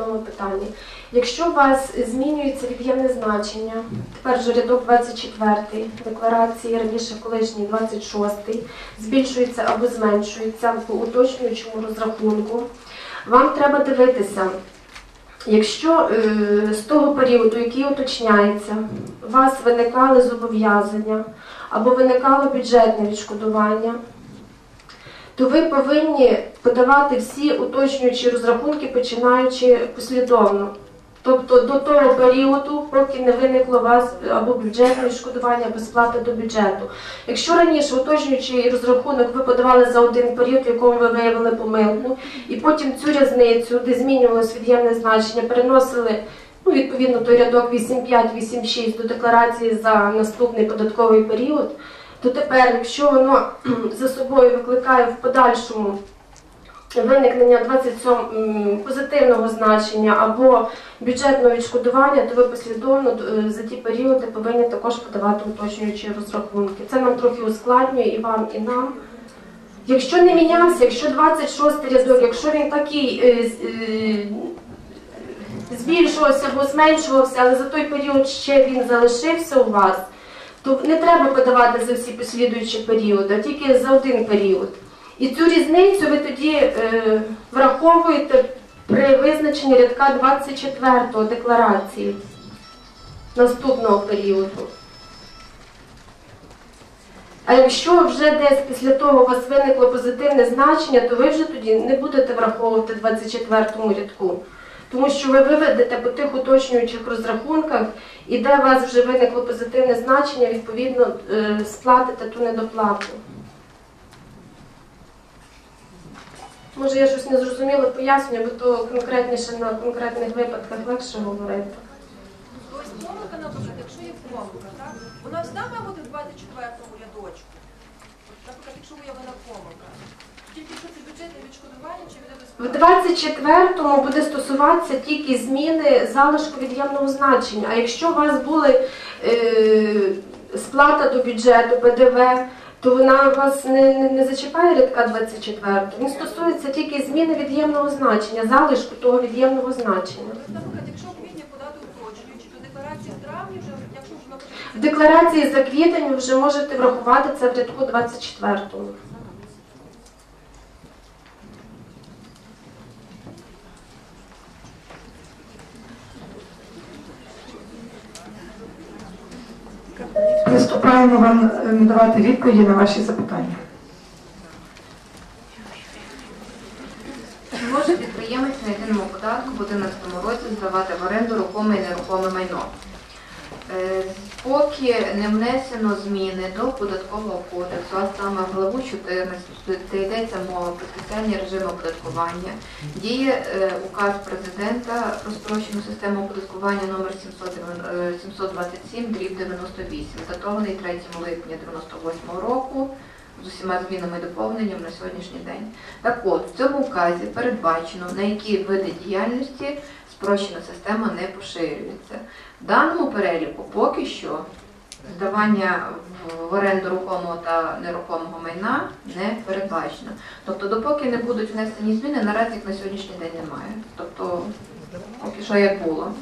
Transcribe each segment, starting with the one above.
одному питанні. Якщо у вас змінюється від'ємне значення, тепер же рядок 24 декларації, раніше колишній 26, збільшується або зменшується по уточнюючому розрахунку, вам треба дивитися, якщо е, з того періоду, який уточняється, у вас виникали зобов'язання або виникало бюджетне відшкодування, то ви повинні подавати всі уточнюючі розрахунки, починаючи послідовно. Тобто до того періоду, поки не виникло у вас або бюджетне відшкодування, або сплата до бюджету. Якщо раніше уточнюючий розрахунок ви подавали за один період, в якому ви виявили помилку, і потім цю різницю, де змінювалось від'ємне значення, переносили ну, відповідно той рядок 8.5, 8.6 до декларації за наступний податковий період, то тепер, якщо воно за собою викликає в подальшому виникнення 27 позитивного значення або бюджетного відшкодування, то ви послідовно е, за ті періоди повинні також подавати уточнюючі розрахунки. Це нам трохи ускладнює і вам, і нам. Якщо не мінявся, якщо 26 рядок, якщо він такий е, е, збільшувався або зменшувався, але за той період ще він залишився у вас, то не треба подавати за всі послідуючі періоди, а тільки за один період. І цю різницю ви тоді е, враховуєте при визначенні рядка 24 декларації наступного періоду. А якщо вже десь після того у вас виникло позитивне значення, то ви вже тоді не будете враховувати в 24 рядку. Тому що ви виведете по тих уточнюючих розрахунках, і де у вас вже виникло позитивне значення, відповідно е, сплатите ту недоплату. Може, я щось не зрозуміло пояснюю, бо то конкретніше на конкретних випадках легше говорити. Ось помилка, наприклад, якщо є помилка, так? Вона всегда має бути в 24-му рядочку. Наприклад, якщо виявлена помилка. Тільки якщо це бюджетне відшкодування чи В 24-му буде стосуватися тільки зміни залишку від'ємного значення. А якщо у вас були е, сплата до бюджету, ПДВ, то вона вас не, не, не зачіпає рядка 24. Він стосується тільки зміни від'ємного значення, залишку того від'ємного значення. Наприклад, якщо в квітні подати уточнюючи, то декларація в травні вже, якщо вже В декларації за квітень ви вже можете врахувати це в рядку 24. Приступаємо вам е, надавати відповіді на ваші запитання. Чи може підприємець на єдиному податку в 2011 році здавати в оренду рухоме і нерухоме майно? Е, Поки не внесено зміни до податкового кодексу, а саме в главу 14, де йдеться мова про спеціальні режими оподаткування, діє е, указ президента про спрощену систему оподаткування номер 727 дріб 98, датований 3 липня 98 року з усіма змінами і доповненням на сьогоднішній день. Так от, в цьому указі передбачено, на які види діяльності спрощена система не поширюється. В даному переліку поки що здавання в- оренду рухомого та нерухомого майна не передбачено. Тобто, допоки не будуть внесені зміни, наразі їх на сьогоднішній день немає. Тобто, поки що як було.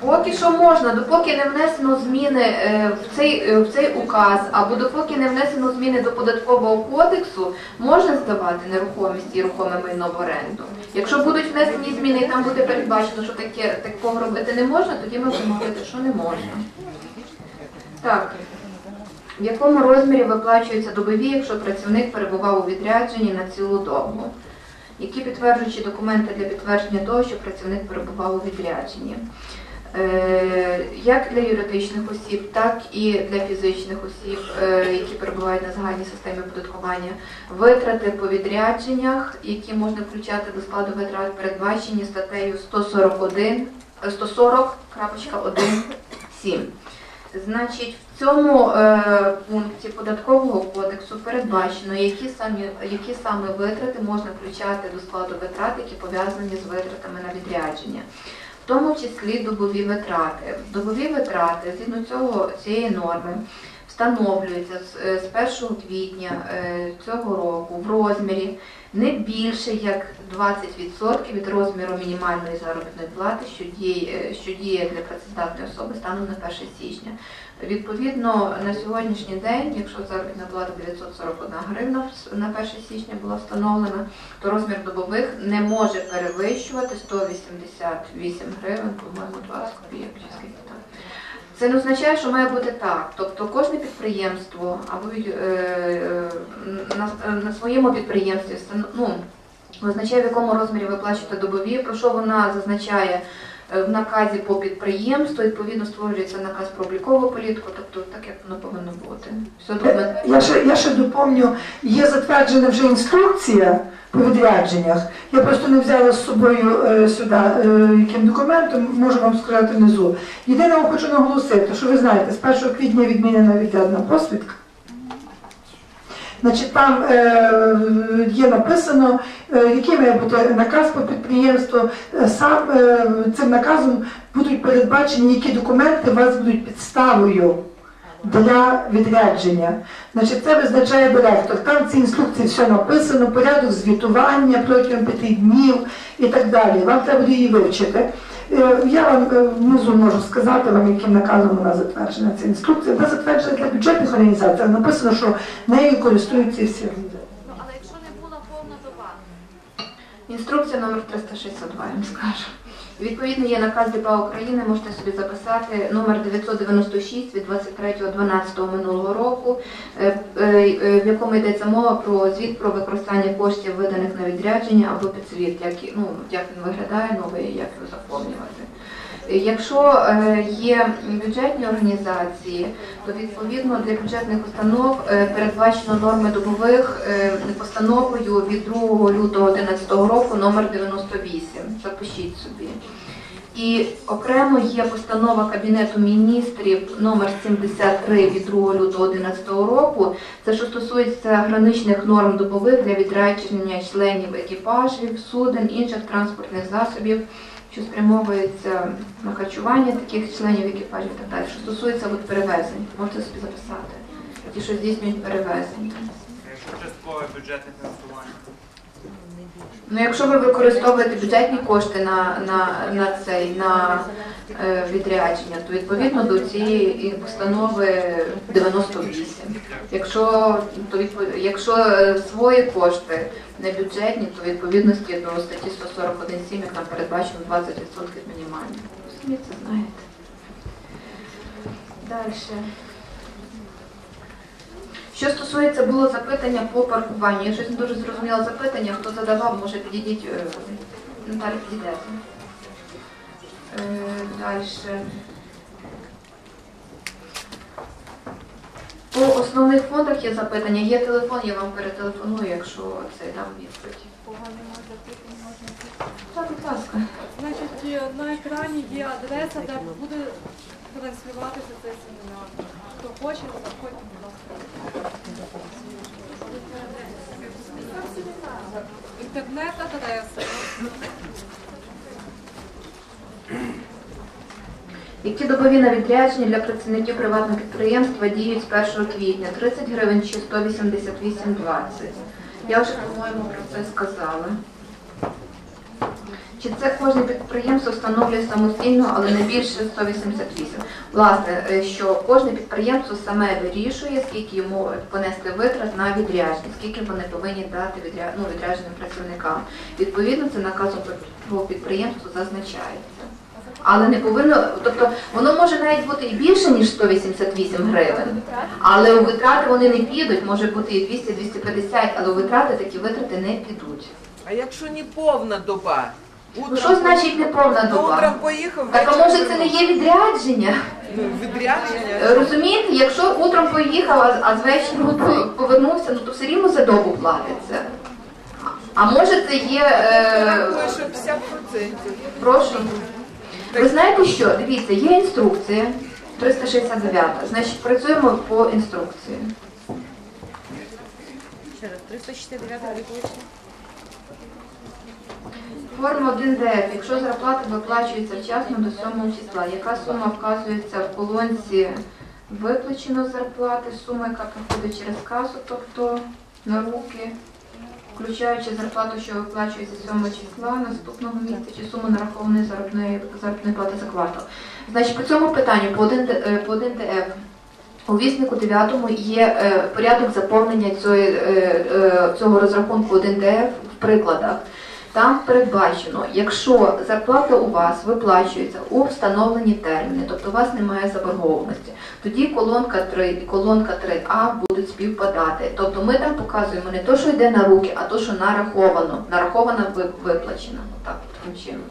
Поки що можна, допоки не внесено зміни е, в цей, е, в цей указ, або допоки не внесено зміни до податкового кодексу, можна здавати нерухомість і рухоме майно в оренду. Якщо будуть внесені зміни і там буде передбачено, що таке такого робити не можна, тоді ми будемо говорити, що не можна. Так. В якому розмірі виплачуються добові, якщо працівник перебував у відрядженні на цілу добу? Які підтверджуючі документи для підтвердження того, що працівник перебував у відрядженні? Е, Як для юридичних осіб, так і для фізичних осіб, е, які перебувають на загальній системі оподаткування, витрати по відрядженнях, які можна включати до складу витрат, передбачені статтею 141, е, 140.1.7. Значить, в цьому е, пункті податкового кодексу передбачено, які самі які саме витрати можна включати до складу витрат, які пов'язані з витратами на відрядження. Тому числі добові витрати. Добові витрати згідно цього цієї норми встановлюються з, е, 1 квітня е, цього року в розмірі не більше як 20% від розміру мінімальної заробітної плати, що діє, що діє для працездатної особи станом на 1 січня. Відповідно, на сьогоднішній день, якщо заробітна плата 941 гривна на 1 січня була встановлена, то розмір добових не може перевищувати 188 гривень, по-моєму, 20 копійок. Це не означає, що має бути так. Тобто кожне підприємство або е, на, на своєму підприємстві ну, визначає, в якому розмірі ви плачете добові, про що вона зазначає в наказі по підприємству, відповідно створюється наказ про облікову політику, тобто так, як воно повинно бути. Все добре. Я ще, я ще доповню, є затверджена вже інструкція по відрядженнях. Я просто не взяла з собою е, сюди е, яким документом, можу вам сказати внизу. Єдине, хочу наголосити, що ви знаєте, з 1 квітня відмінена відрядна посвідка. Значить, там е, є написано, е, який має бути наказ по підприємству. Е, Сам е, цим наказом будуть передбачені, які документи у вас будуть підставою для відрядження. Значить, це визначає директор. Там в цій інструкції все написано, порядок звітування протягом п'яти днів і так далі. Вам треба буде її вивчити. Е, Я вам е, внизу можу сказати вам, яким наказом вона затверджена. Ця інструкція. Вона затверджена для бюджетних організацій. але Написано, що нею користуються всі організації. Ну, але якщо не була повна доба, Інструкція номер 362, я вам скажу. Відповідно, є наказ ДПА України, можете собі записати номер 996 від 23.12 минулого року, е, е, е, в якому йдеться мова про звіт про використання коштів, виданих на відрядження або підсвіт, як, ну, як він виглядає новий, як його заповнювати. Якщо е, є бюджетні організації, то відповідно для бюджетних установ е, передбачено норми добових е, постановою від 2 лютого 2011 року номер 98. Запишіть собі. І окремо є постанова Кабінету міністрів номер 73 від 2 лютого 2011 року. Це що стосується граничних норм добових для відрядження членів екіпажів, суден, інших транспортних засобів, що спрямовується на харчування таких членів екіпажів і так далі. Що стосується от перевезень, можете собі записати. Ті, що здійснюють перевезення. Якщо часткове бюджетне фінансування. Ну, якщо ви використовуєте бюджетні кошти на, на, на цей на е, відрядження, то відповідно до цієї постанови 98. Якщо то відпо- якщо е, свої кошти не бюджетні, то відповідності до статті 141.7, як там передбачено 20% мінімально. Самі це знаєте. Далі. Що стосується було запитання по паркуванню, я щось не дуже зрозуміла запитання, хто задавав, може підійдіть, е, Наталя підійдете. Е, Далі. По основних фондах є запитання, є телефон, я вам перетелефоную, якщо це дам відповідь. погано запитання можна. Так, будь ласка. Значить, е, на екрані є адреса, де буде транслюватися цей семінар. Хто хоче, заходьте, будь ласка. Інтернет-адреса. Які добові на відрядження для працівників приватного підприємства діють з 1 квітня? 30 гривень чи 188,20? Я вже, по-моєму, про це сказала. Чи це кожне підприємство встановлює самостійно, але не більше 188? Власне, е, що кожне підприємство саме вирішує, скільки йому понести витрат на відрядження, скільки вони повинні дати ну, відрядженим працівникам. Відповідно, це наказом про підприємство зазначається. Але не повинно, тобто воно може навіть бути і більше, ніж 188 гривень. Але у витрати вони не підуть, може бути і 200-250, але у витрати такі витрати не підуть. А якщо не повна доба? Ну що значить неповна утром доба? поїхав, Так а може це не є відрядження? Ну, відрядження. Е, Розумієте, якщо утром поїхав, а, з вечора повернувся, ну то все рівно за добу платиться. А може це є. Е, Рахує, що 50%. прошу. Ви знаєте що? Дивіться, є інструкція 369. Значить, працюємо по інструкції. Ще раз, 369 лікуючий. Форма 1ДФ. Якщо зарплата виплачується вчасно до 7 числа, яка сума вказується в колонці виплачено зарплати, сума, яка приходить через касу, тобто на руки, включаючи зарплату, що виплачується 7 числа наступного місяця, чи суму нарахованої заробної заробітної плати за квартал. Значить, по цьому питанню по 1 по 1ДФ у віснику 9 є е, порядок заповнення е, е, цього розрахунку 1ДФ в прикладах. Там передбачено, якщо зарплата у вас виплачується у встановлені терміни, тобто у вас немає заборгованості, тоді колонка 3 і колонка 3А будуть співпадати. Тобто ми там показуємо не то, що йде на руки, а то, що нараховано, нараховано ви- виплачено. Так, таким чином.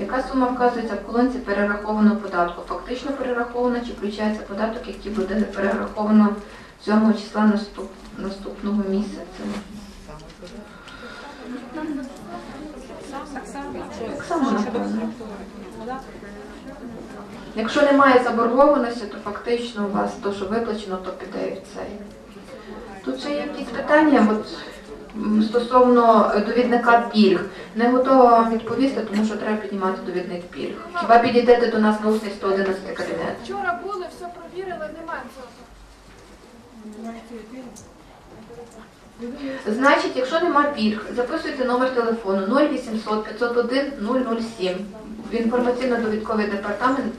Яка сума вказується в колонці перерахованого податку? Фактично перераховано чи включається податок, який буде перераховано 7 числа наступ, наступного місяця? Само, напевно. Якщо немає заборгованості, то фактично у вас то, що виплачено, то піде і в цей. Тут ще є якісь питання от, стосовно довідника пільг. Не готова вам відповісти, тому що треба піднімати довідник пільг. Хіба підійдете до нас на усний 111 кабінет? Вчора були, все провірили, немає цього. Значить, якщо нема пільг, записуйте номер телефону 0800 501 007 в інформаційно-довідковий департамент.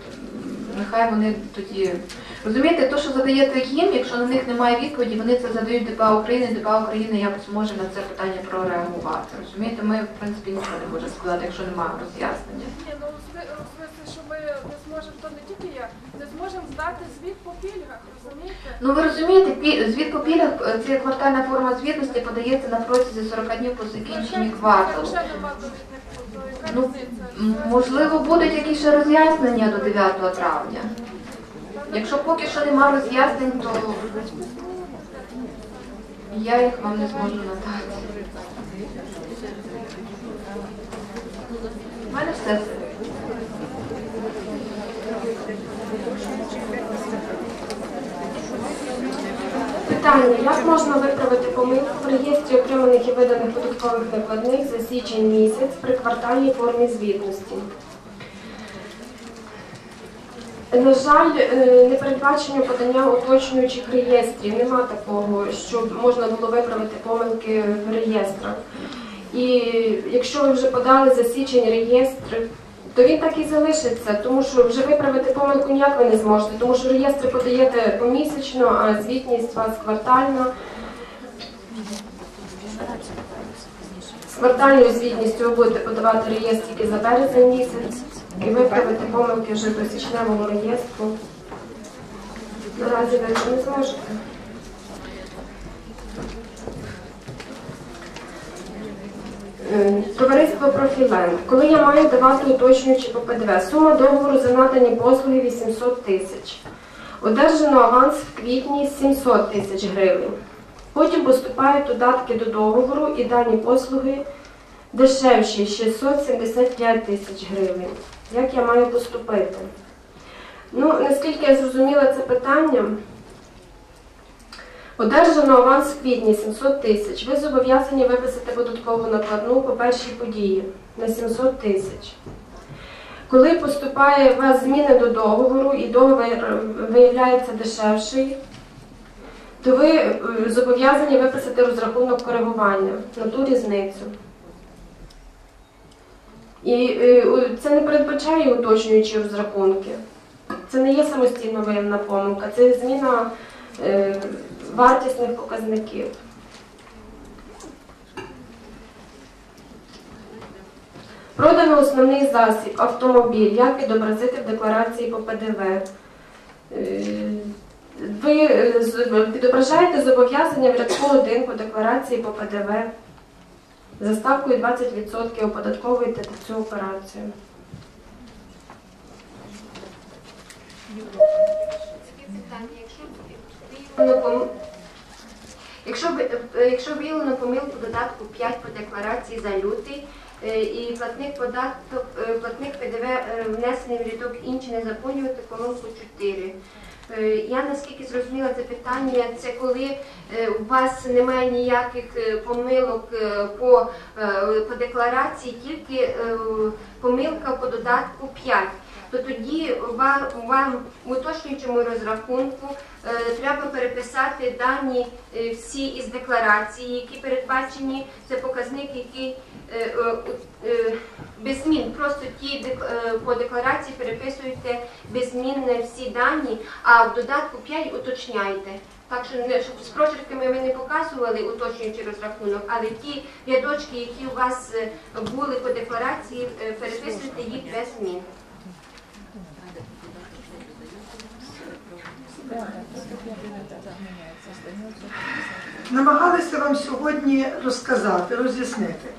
Нехай вони тоді розумієте, то, що задаєте їм, якщо на них немає відповіді, вони це задають ДПА України, ДПА України якось може на це питання прореагувати. Розумієте, ми в принципі нічого не можемо сказати, якщо немає роз'яснення. Ні, ну смислі, що ми не зможемо, то не тільки не зможемо здати звіт по пільгах, розумієте? Ну ви розумієте, звіт по пільгах, е, це квартальна форма звітності подається на протязі 40 днів по закінченні кварталу. Ну, Можливо, будуть якісь ще роз'яснення до 9 травня. Якщо поки що нема роз'яснень, то я їх вам не зможу надати. У мене все. Питання: як можна виправити помилку в реєстрі отриманих і виданих податкових накладних за січень місяць при квартальній формі звітності? На жаль, е, не передбачено подання уточнюючих реєстрів. Нема такого, щоб можна було виправити помилки в реєстрах. І якщо ви вже подали за січень реєстр, то він так і залишиться, тому що вже виправити помилку ніяк ви не зможете, тому що реєстри подаєте помісячно, а звітність у вас квартальна. З квартальною звітністю ви будете подавати реєстр тільки за березень місяць і виправити помилки вже до січневого реєстру. Наразі ви не зможете. Товариство Профілен. Коли я маю давати уточнюючи по ПДВ, сума договору за надані послуги 800 тисяч. Одержано аванс в квітні 700 тисяч гривень. Потім поступають додатки до договору і дані послуги дешевші 675 тисяч гривень. Як я маю поступити? Ну, наскільки я зрозуміла це питання, Одержано аванс в квітні 700 тисяч. Ви зобов'язані виписати податкову накладну по першій події на 700 тисяч. Коли поступає у вас зміни до договору і договір е, виявляється дешевший, то ви е, зобов'язані виписати розрахунок коригування на ту різницю. І е, це не передбачає уточнюючі розрахунки. Це не є самостійно виявна помилка, це зміна вартісних показників. Продано основний засіб, автомобіль. Як відобразити в декларації по ПДВ? Е, Ви е, відображаєте зобов'язання в рядку 1 по декларації по ПДВ. За ставкою 20% оподатковуєте цю операцію. Якщо ви- е, якщо виявлено помилку додатку 5 по декларації за лютий е, і платник податок, е, платник ПДВ е, внесений в рядок інші не заповнювати колонку 4. Е, Я наскільки зрозуміла це питання, це коли е, у вас немає ніяких е, помилок е, по, е, по декларації, тільки е, помилка по додатку 5. То тоді вам, вам в уточнюючому розрахунку е, треба переписати дані е, всі із декларації, які передбачені. Це показник, який е, без змін. Просто ті по декларації переписуєте без змін всі дані, а в додатку 5 уточняєте. Так що не щоб з прочерками ви не показували уточнюючий розрахунок, але ті рядочки, які у вас були по декларації, переписуйте їх без змін. Намагалися вам сьогодні розказати, роз'яснити.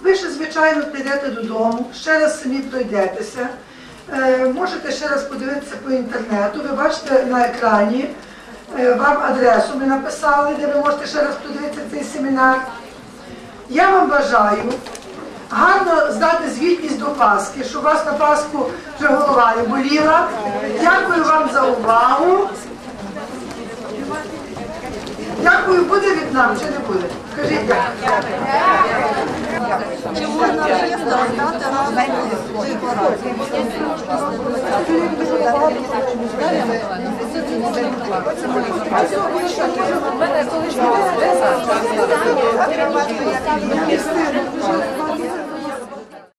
Ви ще, звичайно, прийдете додому, ще раз самі пройдетеся. Е, можете ще раз подивитися по інтернету. Ви бачите на екрані е, вам адресу ми написали, де ви можете ще раз подивитися цей семінар. Я вам бажаю гарно здати звітність до Пасхи, щоб у вас на Пасху вже голова не боліла. Дякую вам за увагу. Дякую, буде від нам чи не буде? Скажіть дякую. У мене колишній